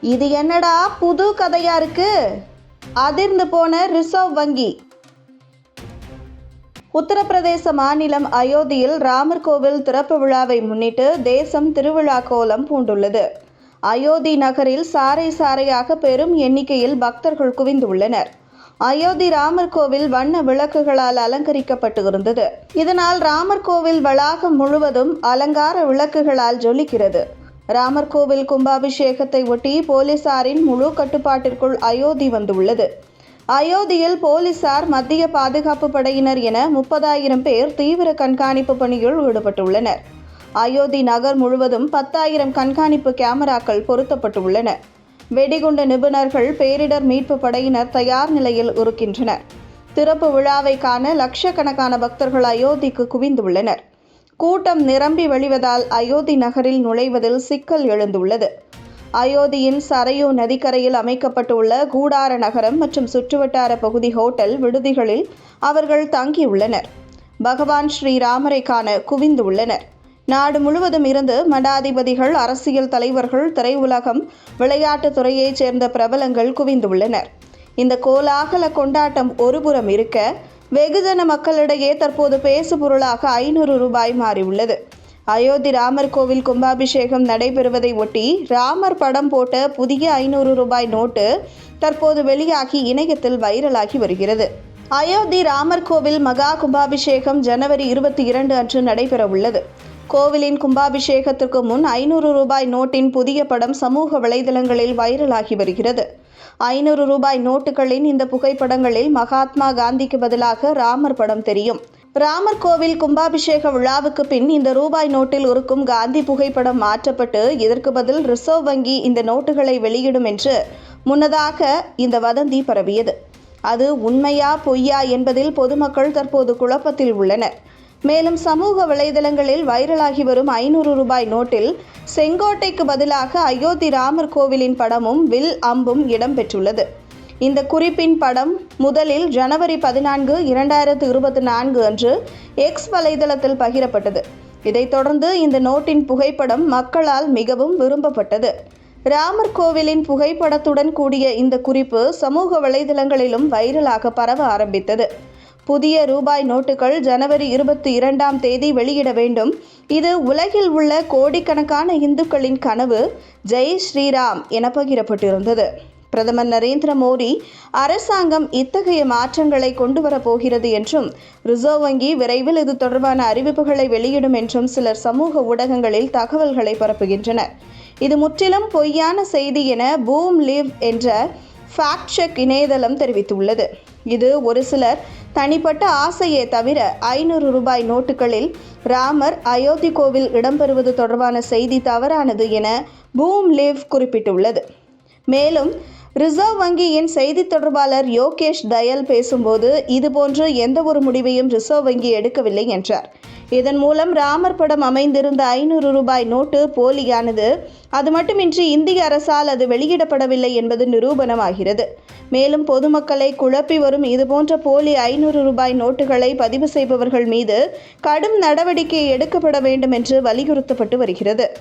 இது என்னடா புது கதையா இருக்கு? அதிர்ந்து போன ரிசர்வ் வங்கி. உத்தரப்பிரதேச மாநிலம் அயோத்தியில் ராமர் கோவில் திறப்பு விழாவை முன்னிட்டு தேசம் திருவிழா கோலம் பூண்டுள்ளது. அயோத்தி நகரில் சாறை சாறையாக பெரும் எண்ணிக்கையில் பக்தர்கள் குவிந்துள்ளனர். அயோத்தி ராமர் கோவில் வண்ண விளக்குகளால் அலங்கரிக்கப்பட்டு இருந்தது. இதனால் ராமர் கோவில் வளாகம் முழுவதும் அலங்கார விளக்குகளால் ஜொலிக்கிறது. ராமர் கோவில் கும்பாபிஷேகத்தை ஒட்டி போலீசாரின் முழு கட்டுப்பாட்டிற்குள் அயோத்தி வந்துள்ளது. அயோத்தியில் போலீசார் மத்திய பாதுகாப்பு படையினர் என முப்பதாயிரம் பேர் தீவிர கண்காணிப்பு பணியில் ஈடுபட்டுள்ளனர். அயோத்தி நகர் முழுவதும் பத்தாயிரம் கண்காணிப்பு கேமராக்கள் பொருத்தப்பட்டுள்ளன. வெடிகுண்டு நிபுணர்கள் பேரிடர் மீட்பு படையினர் தயார் நிலையில் இருக்கின்றனர். திறப்பு விழாவை காண லட்சக்கணக்கான பக்தர்கள் அயோத்திக்கு குவிந்துள்ளனர். கூட்டம் நிரம்பி வழிவதால் அயோத்தி நகரில் நுழைவதில் சிக்கல் எழுந்துள்ளது. அயோத்தியின் சரையு நதிக்கரையில் அமைக்கப்பட்டுள்ள கூடார நகரம் மற்றும் சுற்றுவட்டார பகுதி ஹோட்டல் விடுதிகளில் அவர்கள் தங்கியுள்ளனர். பகவான் ஸ்ரீராமரை காண குவிந்துள்ளனர். நாடு முழுவதும் இருந்து மடாதிபதிகள் அரசியல் தலைவர்கள் திரையுலகம் விளையாட்டுத் துறையைச் சேர்ந்த பிரபலங்கள் குவிந்துள்ளனர். இந்த கோலாகல கொண்டாட்டம் ஒருபுறம் இருக்க வெகுஜன மக்களிடையே தற்போது பேசுபொருளாக ஐநூறு ரூபாய் மாறியுள்ளது. அயோத்தி ராமர் கோவில் கும்பாபிஷேகம் நடைபெறுவதை ஒட்டி ராமர் படம் போட்ட புதிய ஐநூறு ரூபாய் நோட்டு தற்போது வெளியாகி இணையத்தில் வைரலாகி வருகிறது. அயோத்தி ராமர் கோவில் மகா கும்பாபிஷேகம் ஜனவரி இருபத்தி இரண்டு அன்று நடைபெற உள்ளது கோவிலின் கும்பாபிஷேகத்திற்கு முன் ஐநூறு ரூபாய் நோட்டின் புதிய படம் சமூக வலைதளங்களில் வைரலாகி வருகிறது. ஐநூறு ரூபாய் நோட்டுகளின் இந்த புகைப்படங்களில் மகாத்மா காந்திக்கு பதிலாக ராமர் படம் தெரியும். ராமர் கோவில் கும்பாபிஷேக விழாவுக்கு பின் இந்த ரூபாய் நோட்டில் இருக்கும் காந்தி புகைப்படம் மாற்றப்பட்டு இதற்கு பதில் ரிசர்வ் வங்கி இந்த நோட்டுகளை வெளியிடும் என்று முன்னதாக இந்த வதந்தி பரவியது. அது உண்மையா பொய்யா என்பதில் பொதுமக்கள் தற்போது குழப்பத்தில் உள்ளனர். மேலும் சமூக வலைதளங்களில் வைரலாகி வரும் ஐநூறு ரூபாய் நோட்டில் செங்கோட்டைக்கு பதிலாக அயோத்தி ராமர் கோவிலின் படமும் வில் அம்பும் இடம்பெற்றுள்ளது. இந்த குறிப்பின் படம் முதலில் ஜனவரி பதினான்கு இரண்டாயிரத்து இருபத்தி நான்கு அன்று எக்ஸ் வலைதளத்தில் பகிரப்பட்டது. இதைத் தொடர்ந்து இந்த நோட்டின் புகைப்படம் மக்களால் மிகவும் விரும்பப்பட்டது. ராமர் கோவிலின் புகைப்படத்துடன் கூடிய இந்த குறிப்பு சமூக வலைதளங்களிலும் வைரலாக பரவ ஆரம்பித்தது. புதிய ரூபாய் நோட்டுகள் ஜனவரி இருபத்தி இரண்டாம் தேதி வெளியிட வேண்டும். இது உலகில் உள்ள கோடிக்கணக்கான இந்துக்களின் கனவு. ஜெய் ஸ்ரீராம் என பகிரப்பட்டிருந்தது. பிரதமர் நரேந்திர மோடி அரசாங்கம் இத்தகைய மாற்றங்களை கொண்டு வரப்போகிறது என்றும் ரிசர்வ் வங்கி விரைவில் இது தொடர்பான அறிவிப்புகளை வெளியிடும் என்றும் சிலர் சமூக ஊடகங்களில் தகவல்களை பரப்புகின்றனர். இது முற்றிலும் பொய்யான செய்தி என பூம் லிவ் என்ற ஃபேக்ட் செக் இணையதளம் தெரிவித்துள்ளது. இது ஒரு சிலர் தனிப்பட்ட ஆசையே தவிர ஐநூறு ரூபாய் நோட்டுகளில் ராமர் அயோத்தி கோவில் இடம்பெறுவது தொடர்பான செய்தி தவறானது என பூம் லிவ் குறிப்பிட்டுள்ளது. மேலும் ரிசர்வ் வங்கியின் செய்தி தொடர்பாளர் யோகேஷ் தயல் பேசும்போது இதுபோன்று எந்த ஒரு முடிவையும் ரிசர்வ் வங்கி எடுக்கவில்லை என்றார். இதன் மூலம் ராமர் படம் அமைந்திருந்த ஐநூறு ரூபாய் நோட்டு போலியானது. அது மட்டுமின்றி இந்திய அரசால் அது வெளியிடப்படவில்லை என்பது நிரூபணமாகிறது. மேலும் பொதுமக்களை குழப்பி வரும் இதுபோன்ற போலி ஐநூறு ரூபாய் நோட்டுகளை பதிவு செய்பவர்கள் மீது கடும் நடவடிக்கை எடுக்கப்பட வேண்டும் என்று வலியுறுத்தப்பட்டு வருகிறது.